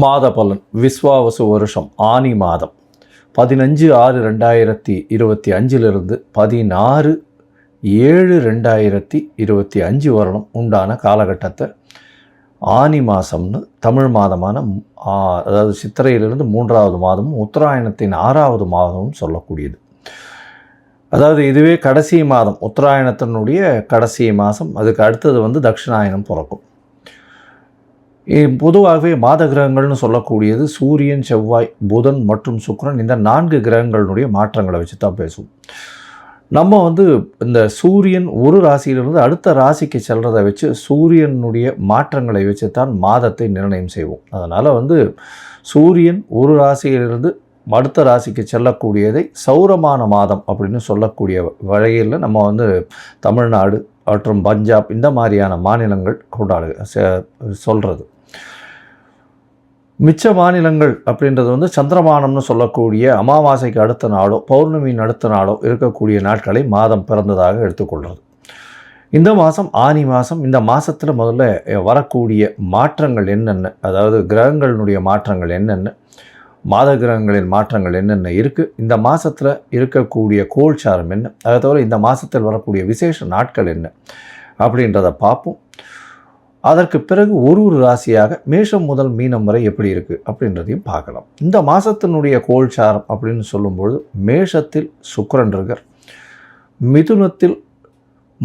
மாத பலன் விஸ்வாவசு வருஷம் ஆனி மாதம். பதினஞ்சு ஆறு ரெண்டாயிரத்தி இருபத்தி அஞ்சிலிருந்து பதினாறு ஏழு ரெண்டாயிரத்தி இருபத்தி அஞ்சு வருடம் உண்டான காலகட்டத்தை. ஆனி மாதம்னு தமிழ் மாதமான அதாவது சித்திரையிலிருந்து மூன்றாவது மாதமும் உத்தராயணத்தின் ஆறாவது மாதமும் சொல்லக்கூடியது. அதாவது இதுவே கடைசி மாதம் உத்தராயணத்தினுடைய கடைசி மாதம் அதுக்கு அடுத்தது வந்து தட்சிணாயனம் பிறக்கும். பொதுவாகவே மாத கிரகங்கள்னு சொல்லக்கூடியது சூரியன் செவ்வாய் புதன் மற்றும் சுக்ரன் இந்த நான்கு கிரகங்களுடைய மாற்றங்களை வச்சு தான் பேசுவோம். நம்ம வந்து இந்த சூரியன் ஒரு ராசியிலிருந்து அடுத்த ராசிக்கு செல்றதை வச்சு சூரியனுடைய மாற்றங்களை வச்சு தான் மாதத்தை நிர்ணயம் செய்வோம். அதனால் வந்து சூரியன் ஒரு ராசியிலிருந்து அடுத்த ராசிக்கு செல்லக்கூடியதை சௌரமான மாதம் அப்படின்னு சொல்லக்கூடிய வகையில் நம்ம வந்து தமிழ்நாடு மற்றும் பஞ்சாப் இந்த மாதிரியான மாநிலங்கள் கொண்டாடு சொல்கிறது மிச்ச மாநிலங்கள் அப்படின்றது வந்து சந்திரமானம்னு சொல்லக்கூடிய அமாவாசைக்கு அடுத்த நாளோ பௌர்ணமியின் அடுத்த நாளோ இருக்கக்கூடிய நாட்களை மாதம் பிறந்ததாக எடுத்துக்கொள்கிறது இந்த மாதம் ஆனி மாதம் இந்த மாதத்தில் முதல்ல வரக்கூடிய மாற்றங்கள் என்னென்ன? அதாவது கிரகங்களினுடைய மாற்றங்கள் என்னென்ன? மாத கிரகங்களின் மாற்றங்கள் என்னென்ன இருக்குது இந்த மாதத்தில் இருக்கக்கூடிய கோல்சாரம் என்ன? அதை தவிர இந்த மாதத்தில் வரக்கூடிய விசேஷ நாட்கள் என்ன? அப்படின்றத பார்ப்போம். அதற்கு பிறகு ஒரு ஒரு ராசியாக மேஷம் முதல் மீனம் வரை எப்படி இருக்குது அப்படின்றதையும் பார்க்கலாம். இந்த மாதத்தினுடைய கோல்சாரம் அப்படின்னு சொல்லும்பொழுது மேஷத்தில் சுக்கிரன் இருக்கார். மிதுனத்தில்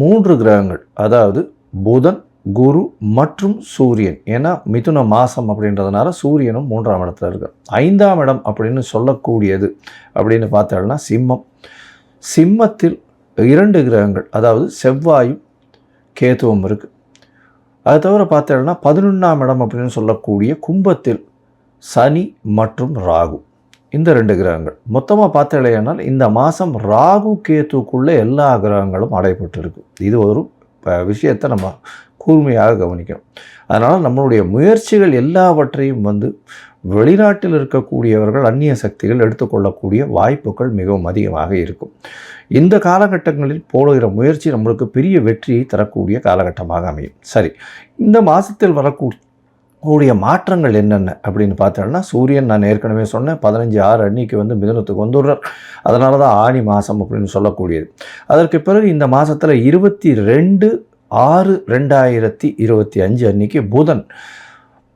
மூன்று கிரகங்கள் அதாவது புதன் குரு மற்றும் சூரியன். ஏன்னா மிதுன மாதம் அப்படின்றதுனால சூரியனும் மூன்றாம் இடத்துல இருக்கார். ஐந்தாம் இடம் அப்படின்னு சொல்லக்கூடியது அப்படின்னு பார்த்தோம்னா சிம்மம். சிம்மத்தில் இரண்டு கிரகங்கள் அதாவது செவ்வாயும் கேதுவும் இருக்குது அது தவிர பார்த்தோம்னா பதினொன்றாம் இடம் அப்படின்னு சொல்லக்கூடிய கும்பத்தில் சனி மற்றும் ராகு. இந்த ரெண்டு கிரகங்கள். மொத்தமாக பார்த்தலையானால் இந்த மாதம் ராகு கேத்துக்குள்ளே எல்லா கிரகங்களும் அடைபட்டிருக்கு. இது ஒரு விஷயத்தை நம்ம கூர்மையாக கவனிக்கணும். அதனால் நம்மளுடைய முயற்சிகள் எல்லாவற்றையும் வந்து வெளிநாட்டில் இருக்கக்கூடியவர்கள் அந்நிய சக்திகள் எடுத்துக்கொள்ளக்கூடிய வாய்ப்புகள் மிகவும் அதிகமாக இருக்கும். இந்த காலகட்டங்களில் போடுகிற முயற்சி நம்மளுக்கு பெரிய வெற்றியை தரக்கூடிய காலகட்டமாக அமையும். சரி இந்த மாதத்தில் வரக்கூடிய கூடிய மாற்றங்கள் என்னென்ன அப்படின்னு பார்த்தோம்னா சூரியன் நான் ஏற்கனவே சொன்னேன் பதினஞ்சு ஆறு அன்னைக்கு வந்து மிதுனத்துக்கு வந்துடுறார். அதனால தான் ஆணி மாதம் அப்படின்னு சொல்லக்கூடியது. அதற்கு பிறகு இந்த மாதத்தில் இருபத்தி ரெண்டு ஆறு ரெண்டாயிரத்தி இருபத்தி அஞ்சு அன்னைக்கு புதன்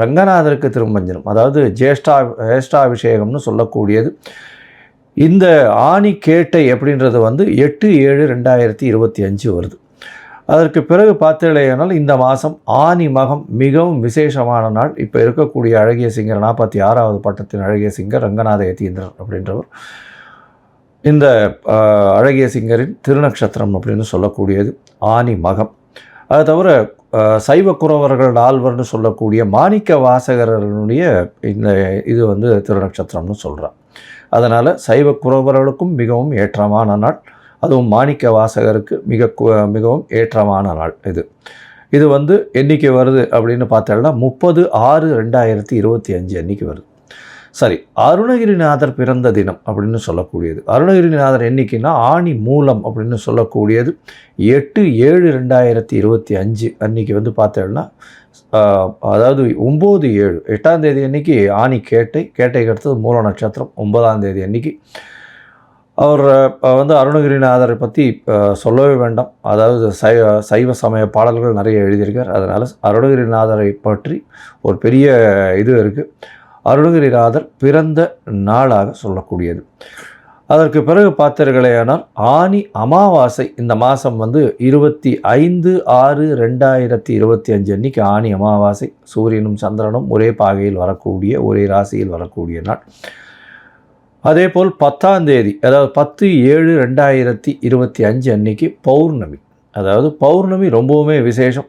ரங்கநாதருக்கு திருமஞ்சனம் அதாவது ஜேஷ்டா ஜேஷ்டாபிஷேகம்னு சொல்லக்கூடியது. இந்த ஆணி கேட்டை அப்படின்றது வந்து எட்டு ஏழு ரெண்டாயிரத்தி இருபத்தி அஞ்சு வருது. அதற்கு பிறகு பார்த்தீங்கன்னா இந்த மாதம் ஆனி மகம் மிகவும் விசேஷமான நாள். இப்போ இருக்கக்கூடிய அழகிய சிங்கர் நாற்பத்தி ஆறாவது பட்டத்தின் அழகிய சிங்கர் ரங்கநாத யதீந்திரன் அப்படின்றவர். இந்த அழகிய சிங்கரின் திருநக்ஷத்திரம் அப்படின்னு சொல்லக்கூடியது ஆனி மகம். அது தவிர சைவ குறவர்கள் ஆழ்வர்னு சொல்லக்கூடிய மாணிக்க வாசகரனுடைய இந்த இது வந்து திருநட்சத்திரம்னு சொல்கிறான் அதனால் சைவ குறவர்களுக்கும் மிகவும் ஏற்றமான நாள். அதுவும் மாணிக்க வாசகருக்கு மிக மிகவும் ஏற்றமான நாள் இது. இது வந்து என்னைக்கு வருது அப்படின்னு பார்த்தோம்னா முப்பது ஆறு ரெண்டாயிரத்தி இருபத்தி அஞ்சு அன்னைக்கு வருது. சரி அருணகிரிநாதர் பிறந்த தினம் அப்படின்னு சொல்லக்கூடியது. அருணகிரிநாதர் என்னைக்குன்னா ஆணி மூலம் அப்படின்னு சொல்லக்கூடியது. எட்டு ஏழு ரெண்டாயிரத்தி இருபத்தி அஞ்சு அன்றைக்கி வந்து பார்த்தோம்னா அதாவது ஒம்பது ஏழு. எட்டாம் தேதி அன்னைக்கு ஆணி கேட்டை கேட்டைக்கு அடுத்தது மூல நட்சத்திரம் ஒன்பதாம் தேதி அன்னைக்கு. அவர் வந்து அருணகிரிநாதரை பற்றி சொல்லவே வேண்டாம். அதாவது சைவ சைவ சமய பாடல்கள் நிறைய எழுதியிருக்கார். அதனால் அருணகிரிநாதரை பற்றி ஒரு பெரிய இது இருக்குது அருணகிரிநாதர் பிறந்த நாளாக சொல்லக்கூடியது. அதற்கு பிறகு பார்த்தீர்களேயானால் ஆனி அமாவாசை இந்த மாதம் வந்து இருபத்தி ஐந்து ஆறு ரெண்டாயிரத்தி இருபத்தி அஞ்சு அன்னைக்கு ஆனி அமாவாசை. சூரியனும் சந்திரனும் ஒரே பாகையில் வரக்கூடிய ஒரே ராசியில் வரக்கூடிய நாள். அதே போல் பத்தாம் தேதி அதாவது பத்து ஏழு ரெண்டாயிரத்தி இருபத்தி அஞ்சு அன்னைக்கு பௌர்ணமி. அதாவது பௌர்ணமி ரொம்பவுமே விசேஷம்.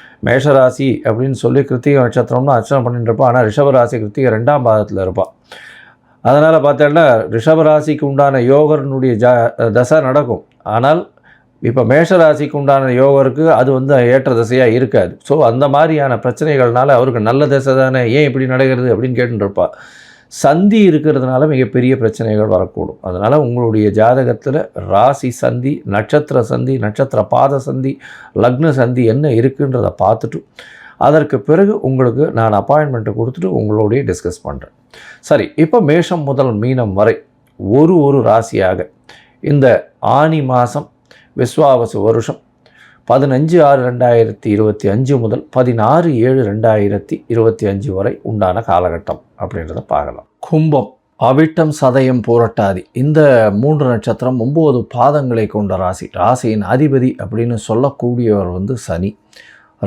மேஷராசி அப்படின்னு சொல்லி கிருத்திகை நட்சத்திரம்னு அர்ச்சனை பண்ணிட்டு இருப்பான் ஆனால் ரிஷபராசி கிருத்திகை ரெண்டாம் பாதத்தில் இருப்பாள் அதனால் பார்த்தோன்னா ரிஷபராசிக்கு உண்டான யோகர்னுடைய ஜா தசை நடக்கும். ஆனால் இப்போ மேஷராசிக்கு உண்டான யோகருக்கு அது வந்து ஏற்ற திசையாக இருக்காது. ஸோ அந்த மாதிரியான பிரச்சனைகள்னால அவருக்கு நல்ல திசை தானே ஏன் இப்படி நடக்கிறது அப்படின்னு கேட்டுருப்பாள் சந்தி இருக்கிறதுனால மிகப்பெரிய பிரச்சனைகள் வரக்கூடும். அதனால் உங்களுடைய ஜாதகத்தில் ராசி சந்தி நட்சத்திர சந்தி நட்சத்திர பாத சந்தி லக்ன சந்தி என்ன இருக்குன்றதை பார்த்துட்டு அதற்கு பிறகு உங்களுக்கு நான் அப்பாயின்மெண்ட்டை கொடுத்துட்டு உங்களோடைய டிஸ்கஸ் பண்ணுறேன் சரி இப்போ மேஷம் முதல் மீனம் வரை ஒரு ஒரு ராசியாக இந்த ஆனி மாதம் விஸ்வாவசு வருஷம் பதினஞ்சு ஆறு ரெண்டாயிரத்தி இருபத்தி அஞ்சு முதல் பதினாறு ஏழு ரெண்டாயிரத்தி இருபத்தி அஞ்சு வரை உண்டான காலகட்டம் அப்படின்றத பார்க்கலாம். கும்பம் அவிட்டம் சதயம் புரட்டாதி. இந்த மூன்று நட்சத்திரம் ஒம்பது பாதங்களை கொண்ட ராசி. ராசியின் அதிபதி அப்படின்னு சொல்லக்கூடியவர் வந்து சனி.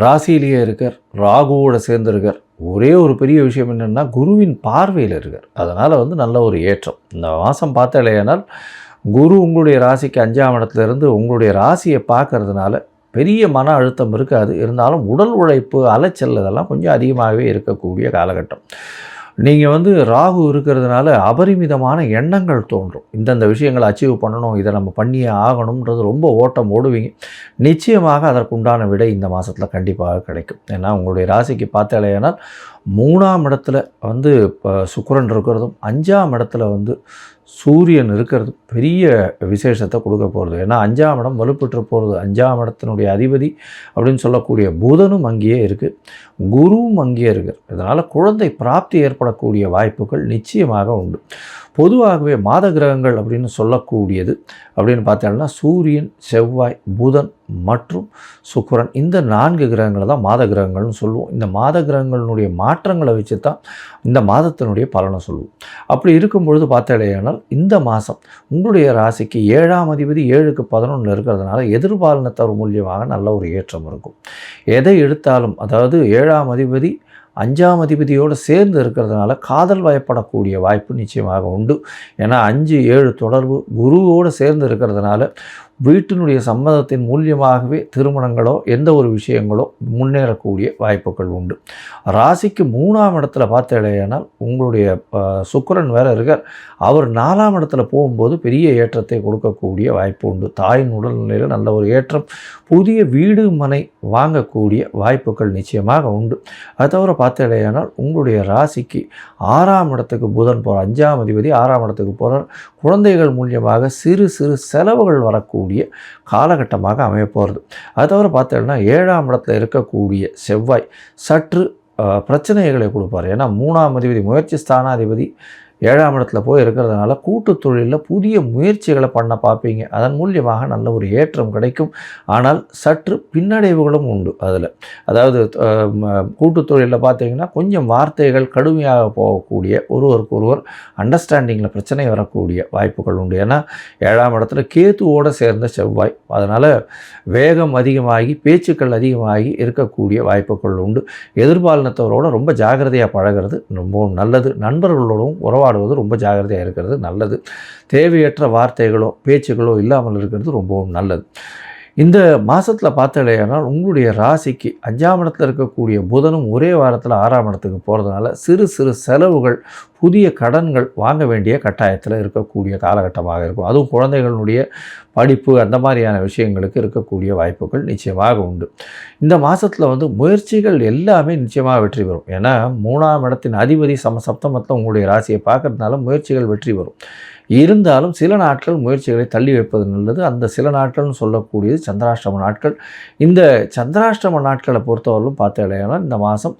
ராசியிலேயே இருக்கார் ராகுவோட சேர்ந்திருக்கார். ஒரே ஒரு பெரிய விஷயம் என்னென்னா குருவின் பார்வையில் இருக்கார். அதனால் வந்து நல்ல ஒரு ஏற்றம். இந்த மாதம் பார்த்தாலேயானால் குரு உங்களுடைய ராசிக்கு அஞ்சாம் இடத்துலேருந்து உங்களுடைய ராசியை பார்க்கறதுனால பெரிய மன அழுத்தம் இருக்காது. இருந்தாலும் உடல் உழைப்பு அலைச்சல் இதெல்லாம் கொஞ்சம் அதிகமாகவே இருக்கக்கூடிய காலகட்டம். நீங்கள் வந்து ராகு இருக்கிறதுனால அபரிமிதமான எண்ணங்கள் தோன்றும். இந்தந்த விஷயங்களை அச்சீவ் பண்ணணும் இதை நம்ம பண்ணியே ஆகணுன்றது ரொம்ப ஓட்டம் ஓடுவீங்க. நிச்சயமாக அதற்குண்டான விடை இந்த மாதத்தில் கண்டிப்பாக கிடைக்கும். ஏன்னா உங்களுடைய ராசிக்கு பார்த்தாலேயானால் மூணாம் இடத்துல வந்து இப்போ சுக்கிரன் இருக்கிறதும் அஞ்சாம் இடத்துல வந்து சூரியன் இருக்கிறது பெரிய விசேஷத்தை கொடுக்க போகிறது. ஏன்னா அஞ்சாம் இடம் வலுப்பெற்று போகிறது. அஞ்சாம் இடத்தினுடைய அதிபதி அப்படின்னு சொல்லக்கூடிய புதனும் அங்கேயே இருக்குது குருவும் அங்கேயே இருக்குது இதனால் குழந்தை பிராப்தி ஏற்படக்கூடிய வாய்ப்புகள் நிச்சயமாக உண்டு. பொதுவாகவே மாத கிரகங்கள் அப்படின்னு சொல்லக்கூடியது. அப்படின்னு பார்த்தோம்னா சூரியன் செவ்வாய் புதன் மற்றும் சுக்கரன் இந்த நான்கு கிரகங்களை தான் மாத கிரகங்கள்னு சொல்லுவோம். இந்த மாத கிரகங்களினுடைய மாற்றங்களை வச்சு தான் இந்த மாதத்தினுடைய பலனை சொல்லுவோம். அப்படி இருக்கும் பொழுது பார்த்தாலேயானால் இந்த மாதம் உங்களுடைய ராசிக்கு ஏழாம் அதிபதி ஏழுக்கு பதினொன்றில் இருக்கிறதுனால எதிர்பாலனத்தவர் மூலியமாக நல்ல ஒரு ஏற்றம் இருக்கும். எதை எடுத்தாலும் அதாவது ஏழாம் அதிபதி அஞ்சாம் அதிபதியோடு சேர்ந்து இருக்கிறதுனால காதல் வயப்படக்கூடிய வாய்ப்பு நிச்சயமாக உண்டு. ஏன்னா அஞ்சு ஏழு தொடர்பு குருவோடு சேர்ந்து இருக்கிறதுனால வீட்டினுடைய சம்மதத்தின் மூலியமாகவே திருமணங்களோ எந்த ஒரு விஷயங்களோ முன்னேறக்கூடிய வாய்ப்புகள் உண்டு. ராசிக்கு மூணாம் இடத்துல பார்த்தேனால் உங்களுடைய சுக்கரன் சுக்கிரன் வேற இருக்கார். அவர் நாலாம் இடத்துல போகும்போது பெரிய ஏற்றத்தை கொடுக்கக்கூடிய வாய்ப்பு உண்டு. தாயின் உடல்நிலையில் நல்ல ஒரு ஏற்றம் புதிய வீடு மனை வாங்கக்கூடிய வாய்ப்புகள் நிச்சயமாக உண்டு. அது தவிர பார்த்தேனால் உங்களுடைய ராசிக்கு ஆறாம் இடத்துக்கு புதன் போகிறார் அஞ்சாம் அதிபதி ஆறாம் இடத்துக்கு போகிறார் குழந்தைகள் மூலியமாக சிறு சிறு செலவுகள் வரக்கூடிய காலகட்டமாக அமையப்போகிறது அது தவிர பார்த்தோம்னா ஏழாம் இடத்துல இருக்கக்கூடிய செவ்வாய் சற்று பிரச்சனைகளை கொடுப்பார். ஏன்னா மூணாம் அதிபதி முயற்சி ஸ்தானாதிபதி ஏழாம் இடத்துல போய் இருக்கிறதுனால கூட்டு தொழிலில் புதிய முயற்சிகளை பண்ண பார்ப்பீங்க. அதன் மூலியமாக நல்ல ஒரு ஏற்றம் கிடைக்கும். ஆனால் சற்று பின்னடைவுகளும் உண்டு அதில். அதாவது கூட்டு தொழிலில் பார்த்தீங்கன்னா கொஞ்சம் வார்த்தைகள் கடுமையாக போகக்கூடிய ஒருவருக்கு ஒருவர் அண்டர்ஸ்டாண்டிங்கில் பிரச்சனை வரக்கூடிய வாய்ப்புகள் உண்டு. ஏன்னா ஏழாம் இடத்துல கேத்துவோடு சேர்ந்த செவ்வாய். அதனால் வேகம் அதிகமாகி பேச்சுக்கள் அதிகமாகி இருக்கக்கூடிய வாய்ப்புகள் உண்டு. எதிர்பாலினத்தவரோட ரொம்ப ஜாகிரதையாக பழகிறது ரொம்பவும் நல்லது. நண்பர்களோடும் கையாளுவது ரொம்ப ஜாகிரதையாக இருக்கிறது நல்லது. தேவையற்ற வார்த்தைகளோ பேச்சுகளோ இல்லாமல் இருக்கிறது ரொம்பவும் நல்லது. இந்த மாதத்தில் பார்த்தாலேயானால் உங்களுடைய ராசிக்கு அஞ்சாம் இடத்துல இருக்கக்கூடிய புதனும் ஒரே வாரத்தில் ஆறாம் இடத்துக்கு போகிறதுனால சிறு சிறு செலவுகள் புதிய கடன்கள் வாங்க வேண்டிய கட்டாயத்தில் இருக்கக்கூடிய காலகட்டமாக இருக்கும். அதுவும் குழந்தைகளுடைய படிப்பு அந்த மாதிரியான விஷயங்களுக்கு இருக்கக்கூடிய வாய்ப்புகள் நிச்சயமாக உண்டு. இந்த மாதத்தில் வந்து முயற்சிகள் எல்லாமே நிச்சயமாக வெற்றி பெறும். ஏன்னா மூணாம் இடத்தின் அதிபதி சம சப்தமத்தில் உங்களுடைய ராசியை பார்க்கறதுனால முயற்சிகள் வெற்றி வரும் இருந்தாலும் சில நாட்கள் முயற்சிகளை தள்ளி வைப்பது நல்லது. அந்த சில நாட்கள்னு சொல்லக்கூடியது சந்திராஷ்டம நாட்கள். இந்த சந்திராஷ்டம நாட்களை பொறுத்தவரையிலும் பார்த்தீங்கன்னா இந்த மாதம்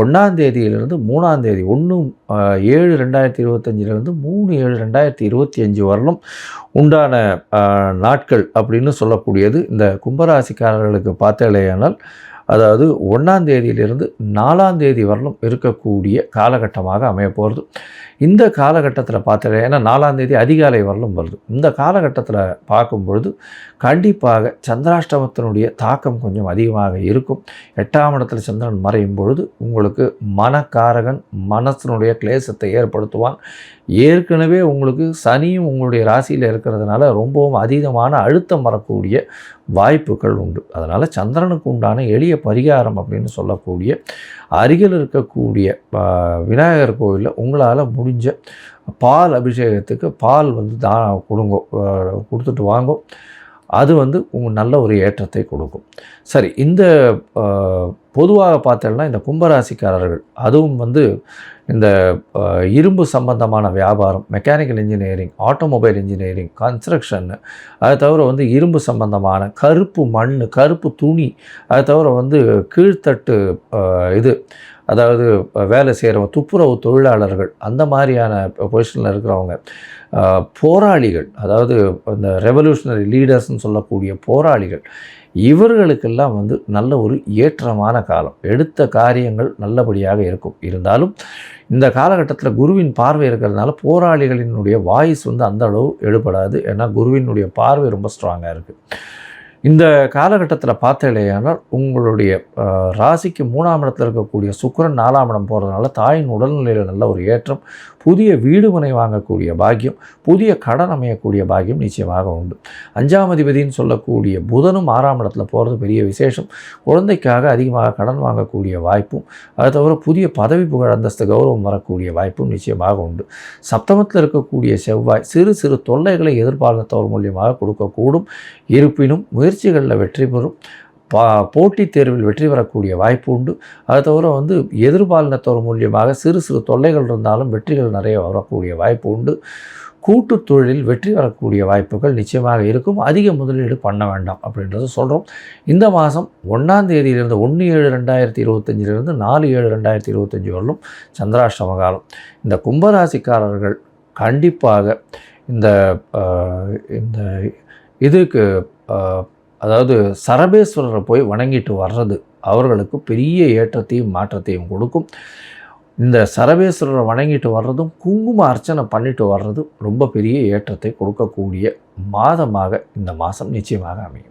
ஒன்றாம் தேதியிலிருந்து மூணாம் தேதி ஒன்று ஏழு ரெண்டாயிரத்தி இருபத்தஞ்சிலிருந்து மூணு ஏழு ரெண்டாயிரத்தி இருபத்தி அஞ்சு வரலும் உண்டான நாட்கள் அப்படின்னு சொல்லக்கூடியது. இந்த கும்பராசிக்காரர்களுக்கு பார்த்தேலையானால் அதாவது ஒன்றாம் தேதியிலிருந்து நாலாம் தேதி வரலும் இருக்கக்கூடிய காலகட்டமாக அமைய போகிறது இந்த காலகட்டத்தில் பார்த்தல ஏன்னா நாலாம் தேதி அதிகாலை வரலும் வருது. இந்த காலகட்டத்தில் பார்க்கும் பொழுது கண்டிப்பாக சந்திராஷ்டமத்தினுடைய தாக்கம் கொஞ்சம் அதிகமாக இருக்கும். எட்டாம் இடத்துல சந்திரன் மறையும் பொழுது உங்களுக்கு மனக்காரகன் மனசனுடைய கிளேசத்தை ஏற்படுத்துவான். ஏற்கனவே உங்களுக்கு சனியும் உங்களுடைய ராசியில் இருக்கிறதுனால ரொம்பவும் அதீதமான அழுத்தம் வரக்கூடிய வாய்ப்புகள் உண்டு. அதனால் சந்திரனுக்கு உண்டான எளிய பரிகாரம் அப்படின்னு சொல்லக்கூடிய அருகில் இருக்கக்கூடிய விநாயகர் கோவிலில் உங்களால் முடிஞ்ச பால் அபிஷேகத்துக்கு பால் வந்து தா கொடுங்கோ கொடுத்துட்டு வாங்கோ. அது வந்து உங்கள் நல்ல ஒரு ஏற்றத்தை கொடுக்கும். சரி இந்த பொதுவாக பார்த்தோம்னா இந்த கும்பராசிக்காரர்கள் அதுவும் வந்து இந்த இரும்பு சம்பந்தமான வியாபாரம் mechanical engineering automobile engineering construction அதை தவிர வந்து இரும்பு சம்பந்தமான கருப்பு மண் கருப்பு துணி அதை தவிர வந்து கீழ்த்தட்டு இது அதாவது வேலை செய்கிறவங்க துப்புரவு தொழிலாளர்கள் அந்த மாதிரியான பொசிஷனில் இருக்கிறவங்க போராளிகள் அதாவது இந்த ரெவல்யூஷனரி லீடர்ஸ்னு சொல்லக்கூடிய போராளிகள் இவர்களுக்கெல்லாம் வந்து நல்ல ஒரு ஏற்றமான காலம். எடுத்த காரியங்கள் நல்லபடியாக இருக்கும். இருந்தாலும் இந்த காலகட்டத்தில் குருவின் பார்வை இருக்கிறதுனால போராளிகளினுடைய வாய்ஸ் வந்து அந்த அளவு எடுபடாது. ஏன்னா குருவினுடைய பார்வை ரொம்ப ஸ்ட்ராங்காக இருக்குது இந்த காலகட்டத்தில் பார்த்தலையானால் உங்களுடைய ராசிக்கு மூணாம் இடத்துல இருக்கக்கூடிய சுக்கிரன் நாலாம் இடம் போகிறதுனால தாயின் உடல்நிலையில் நல்ல ஒரு ஏற்றம் புதிய வீடு மனை வாங்கக்கூடிய பாக்கியம் புதிய கடன் அமையக்கூடிய பாக்கியம் நிச்சயமாக உண்டு. அஞ்சாம் அதிபதின்னு சொல்லக்கூடிய புதனும் ஆறாம் இடத்துல போகிறது பெரிய விசேஷம். குழந்தைக்காக அதிகமாக கடன் வாங்கக்கூடிய வாய்ப்பும் அது தவிர புதிய பதவி புகழ் அந்தஸ்து கௌரவம் வரக்கூடிய வாய்ப்பும் நிச்சயமாக உண்டு. சப்தமத்தில் இருக்கக்கூடிய செவ்வாய் சிறு சிறு தொல்லைகளை எதிர்பார்த்தவர் மூலியமாக கொடுக்கக்கூடும். இருப்பினும் முயற்சிகளில் வெற்றி பெறும். பா போட்டித் தேர்வில் வெற்றி பெறக்கூடிய வாய்ப்பு உண்டு. அது தவிர வந்து எதிர்பாலினத்தோர் மூலியமாக சிறு சிறு தொல்லைகள் இருந்தாலும் வெற்றிகள் நிறைய வரக்கூடிய வாய்ப்பு உண்டு. கூட்டுத் தொழிலில் வெற்றி வரக்கூடிய வாய்ப்புகள் நிச்சயமாக இருக்கும். அதிக முதலீடு பண்ண வேண்டாம் அப்படின்றத சொல்கிறோம் இந்த மாதம் ஒன்றாம் தேதியிலிருந்து ஒன்று ஏழு ரெண்டாயிரத்தி இருபத்தஞ்சிலிருந்து நாலு ஏழு ரெண்டாயிரத்தி இருபத்தஞ்சி வரலும் சந்திராஷ்டம காலம் இந்த கும்பராசிக்காரர்கள் கண்டிப்பாக இந்த இந்த இதுக்கு அதாவது சரபேஸ்வரரை போய் வணங்கிட்டு வர்றது அவர்களுக்கு பெரிய ஏற்றத்தையும் மாற்றத்தையும் கொடுக்கும். இந்த சரபேஸ்வரரை வணங்கிட்டு வர்றதும் குங்கும அர்ச்சனை பண்ணிட்டு வர்றதும் ரொம்ப பெரிய ஏற்றத்தை கொடுக்கக்கூடிய மாதமாக இந்த மாதம் நிச்சயமாக அமையும்.